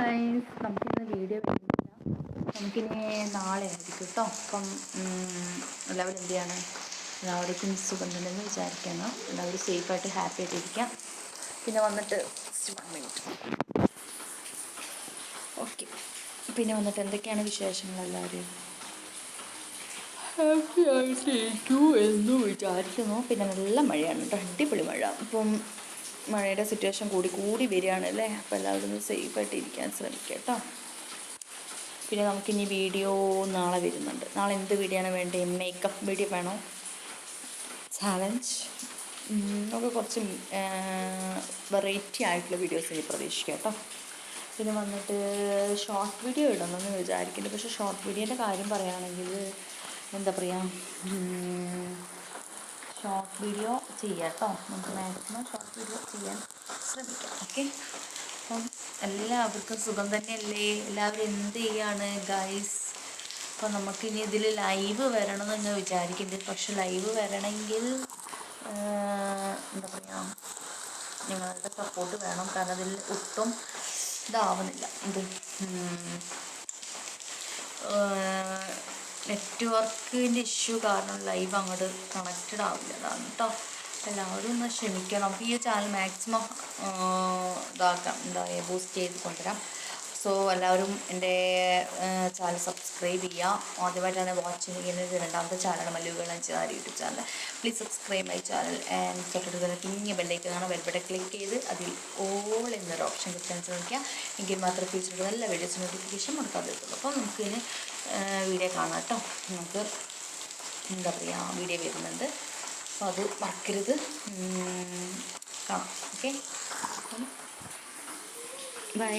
Guys നമുക്കിന്ന് video വരുന്നില്ല നമുക്കിനി നാളെ ആയിരിക്കും കേട്ടോ അപ്പം എല്ലാവരും എന്ത് ചെയ്യാണ്? എല്ലാവർക്കും സുഖം തന്നെയെന്ന് വിചാരിക്കണം. എല്ലാവരും സേഫായിട്ട് ഹാപ്പി ആയിട്ട് ഇരിക്കാം. പിന്നെ വന്നിട്ട് മിനിറ്റ് ഓക്കെ പിന്നെ വന്നിട്ട് എന്തൊക്കെയാണ് വിശേഷങ്ങൾ എല്ലാവരും? ഹാപ്പി ആയിട്ടിരിക്കൂ എന്ന് വിചാരിക്കുന്നു. പിന്നെ നല്ല മഴയാണ് കേട്ടോ അടിപൊളി മഴ. ഇപ്പം മഴയുടെ സിറ്റുവേഷൻ കൂടി കൂടി വരികയാണ് അല്ലേ? അപ്പോൾ എല്ലാവരും സേഫ് ആയിട്ട് ഇരിക്കാൻ ശ്രമിക്കുക കേട്ടോ. പിന്നെ നമുക്കിനി വീഡിയോ നാളെ വരുന്നുണ്ട്. നാളെ എന്ത് വീഡിയോ ആണ് വേണ്ടത്? മേക്കപ്പ് വീഡിയോ വേണോ? ചാലഞ്ച് നമുക്ക് കുറച്ച് വെറൈറ്റി ആയിട്ടുള്ള വീഡിയോസ് ഇനി പ്രതീക്ഷിക്കാം കേട്ടോ. പിന്നെ വന്നിട്ട് ഷോർട്ട് വീഡിയോ ഇടണമെന്ന് വിചാരിക്കുന്നുണ്ട് പക്ഷേ ഷോർട്ട് വീഡിയോന്റെ കാര്യം പറയുകയാണെങ്കിൽ എന്താ പറയുക ഷോർട്ട് വീഡിയോ ചെയ്യാം കേട്ടോ നമുക്ക് മാക്സിമം ഷോർട്ട് വീഡിയോ ചെയ്യാൻ ശ്രമിക്കാം. ഓക്കെ അപ്പം എല്ലാവർക്കും സുഖം തന്നെയല്ലേ? എല്ലാവരും എന്ത് ചെയ്യാണ്? ഗൈസ് അപ്പം നമുക്കിനി ഇതിൽ ലൈവ് വരണമെന്ന് ഞാൻ വിചാരിക്കുന്നുണ്ട്. പക്ഷെ ലൈവ് വരണമെങ്കിൽ എന്താ പറയുക നിങ്ങളുടെ സപ്പോർട്ട് വേണം. കാരണം അതിൽ ഒട്ടും ഇതാവുന്നില്ല. ഇത് നെറ്റ്വർക്കിന്റെ ഇഷ്യൂ കാരണം ലൈവ് അങ്ങോട്ട് കണക്റ്റഡ് ആവില്ല. അതാണ് കേട്ടോ എല്ലാവരും ഒന്ന് ക്ഷമിക്കണം. നമുക്ക് ഈ ചാനൽ മാക്സിമം ഇതാക്കാം. എന്താ ബൂസ്റ്റ് ചെയ്ത് കൊണ്ടുവരാം. സോ എല്ലാവരും എന്റെ ചാനൽ സബ്സ്ക്രൈബ് ചെയ്യുക ആദ്യമായിട്ടാണ് വാച്ച് ചെയ്യുന്നത്. രണ്ടാമത്തെ ചാനലാണ്. മല്ലുകൾ channel YouTube channel please subscribe my channel and തൊട്ടടുത്ത് കുഞ്ഞ് ബെല്ലേക്ക് കാണാൻ ബെൽബടെ ക്ലിക്ക് ചെയ്ത് അതിൽ ഓൾ എന്നൊരു ഓപ്ഷൻ കിട്ടാൻ ശ്രമിക്കുക. എങ്കിൽ മാത്രം ഫ്യൂച്ചറിൽ നല്ല വീഡിയോസ് നോട്ടിഫിക്കേഷൻ കൊടുക്കാതെ പറ്റുള്ളൂ അപ്പോൾ നമുക്കിതിന് കാണാം കേട്ടോ നമുക്ക് എന്താ പറയുക വീഡിയോ വരുന്നുണ്ട്. അപ്പോൾ അത് മറക്കരുത് കാണാം. Okay bye